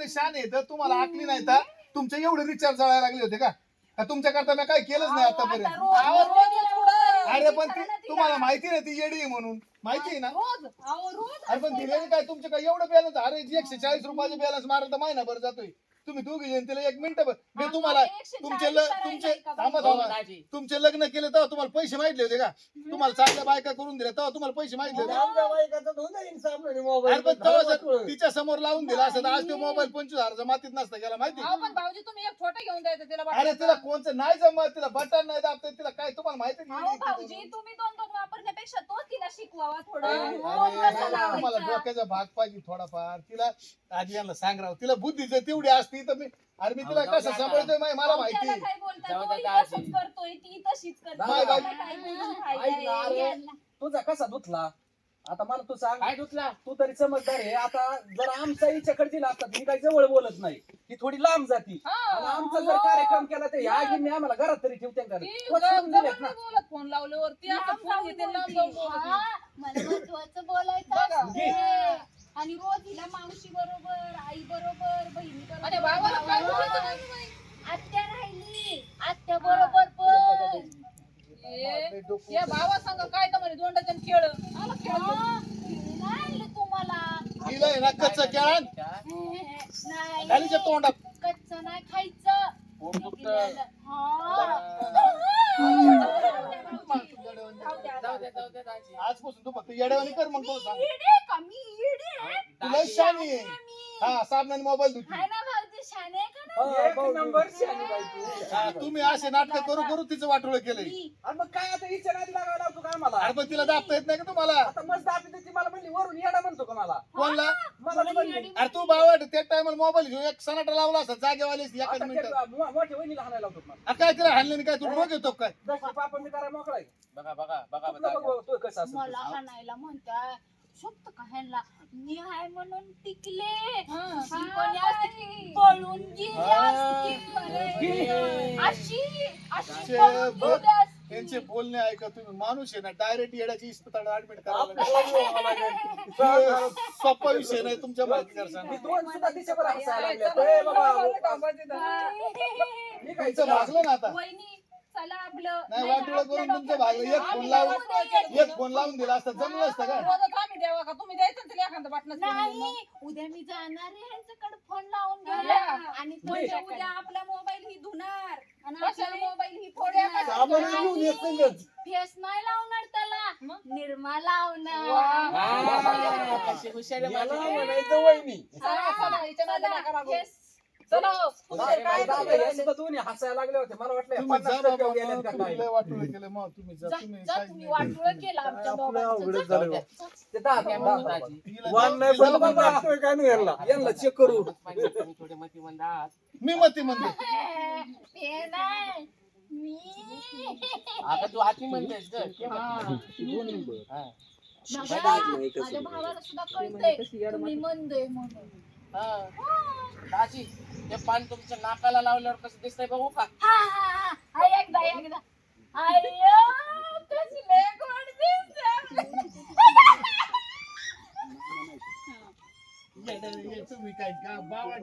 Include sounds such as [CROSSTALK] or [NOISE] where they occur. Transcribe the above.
एवढे शान तर तुम्हाला आकली नाही तर तुमचे एवढे रिचार्ज जळायला लागले होते का? का तुमच्या करता मी काय केलंच नाही आतापर्यंत. अरे पण ती तुम्हाला माहिती नाही ती येडी आहे म्हणून. माहिती आहे ना? रोज अहो रोज अरे पण दिलेली काय तुमचे काय एवढं बॅलन्स अरे एकशे चाळीस रुपयाचे बॅलन्स मारत महिनाभर जातोय. तुम्ही दोघी जण तिला एक मिनिट मी तुम्हाला तुमचे ल- तुमचे थांबा हो, थांबा दाजी. तुमचे लग्न केले तेव्हा तुम्हाला पैसे माहितले होते का? तुम्हाला चांगल्या बायका करून दिल्या तेव्हा तुम्हाला पैसे माहितले होते. आमच्या बायकाचं धुणं आहे साबणाने अरे मोबाईल पण तेव्हा जर तिच्या समोर लावून दिला असं आज तो मोबाईल पंचवीस हजाराचा मातीत नसता गेला माहिती? अहो पण भाऊजी तुम्ही एक छोटा घेऊन द्यायचं तिला अरे. तिला कोणचं नाही जमत तिला बटन नाही दाबत तिला काय तुम्हाला माहिती अहो नाही भाऊजी तुम्ही दोन दोन वापरण्यापेक्षा तो तिला शिकवावा थोडं. अरे, फोन कसा तुम्हाला लावायचा? डोक्याचा भाग पाहिजे थोडाफार. तिला आधी यांना सांग राव तिला बुद्धी जर तेवढी असती. तर मी अरे मी तिला कसं. सांभाळतोय माहिती- मला माहिती काय बोलता तो ही करतोय ती तशीच. काय बोलून ऐक ना, फायदा अरे. तुझा कसा धुतला आता मला तू सांग काय धुतला तू तरी समजदार आहे आता जर आमचा हिच्याकडे दिला असता तर ही काही जवळ बोलत नाही ही थोडी लांब जाती हा. आणि आमचा जर कार्यक्रम केला तर ह्या आगीने आम्हाला घरात तरी ठेवते का ती जवळ ना नाही बोलत फोन लावल्यावर ती असं लांब फोन जाऊन घेते लांब बोलते. जाऊन बोलते. मला महत्वाचं बोलायचं. असते. आणि रोज हिला मावशी बरोबर आई बरोबर बहिणी बरोबर. आत्या राहिली. आत्या बरोबर पण. ये या भावा सांग काय तर म्हणे दोंडाच्या खेळ. आला खेळ. हा, नाही आणलं तुम्हाला. तिला आहे ना कच्चं नाही. घालीच्या तोंडात. कच्च नाही खायचं. पोट दुखतं. दिलेलं. हा. आजपासून तू फक्त येड्यावानी कर मग तुला सांग. शानी आहे. मी. हा साबणाने मोबाईल धुती हाय ना भाऊजी शाने आहे का हा, नाही? एक नंबर शहाणी बाई तू. तुम्ही असे नाटक करू करू तिचं वाटोळ केलंय. मग काय आता हिच्या नादी लागायला लावतो आम्हाला अरे पण तिला दाबता येत नाही का तुम्हाला? आता मस्त मला म्हणली वरून येडा म्हणतो का मला? कोणला? मला नाही म्हणली. येडी अरे तू बावट त्या टायमाला मोबाईल घेऊन एक सनाटा लावला असता जागेवाली एकाच आता मिनिट. ते मो- मोठ्या वहिनीला हाणायला लावतो मला. काय तिला हाणलं नाही काय तू रोग येतो काय? पापा मी करा मोकळा आहे. बघा बघा बघा. बघ. तू कसं असं मला हाणायला म्हणताय शोभत का ह्यांना? मी हाय म्हणून टिकले. कोणी असती पळून गेली असती बरे. अशी अशी शे- पळून ब- गेली असती. त्यांचे बोलणे ऐका तुम्ही माणूस आहे ना डायरेक्ट येड्याची इस्पितळात ऍडमिट करायला आपल्याला. सोपा विषय नाही तुमच्या माहिती कर मी दोन सुद्धा तिच्यावर हसायला लागले. चला, ए बाबा, चला, थांबायचं इथं. मी काय तुमचं भागलं ना आता वहिनी चला आपलं नाही करून तुमचं भागलं एक फोन लावून. एक फोन लावून दिला असता जमलं असतं का नाही उद्या मी जाणार आहे ह्यांच्याकडे फोन लावून. घ्यायला आणि तो. उद्या आपला मोबाईल ही धुणार आणि कशाला? फेस नाही लावणार त्याला? निर्मा. फेस- हसायला लागले होते. मला वाटलं तुम्ही जा पन्नास बाबा टक्के गेलेत मग. का तुम्ही काय लय वाटोळं केलं आमच्या दोघांचं. जा. ते नाही पण काय नाही यांना यांना चेक करू. [LAUGHS] तुम्ही थोडे मतिमंद आहात. मी मती म्हणते [LAUGHS] आता तू आती म्हणतेस ग. माझ्या भावाला सुद्धा कळतंय. तुम्ही मंदय म्हणून. हा. दाजी ते पान तुमच्या नाकाला लावल्यावर कसं दिसतंय बघू का? हा हा हा. हा, एकदा एकदा. अय्यो कशी लय गोड दिसते [LAUGHS] तुम्ही काय का बावड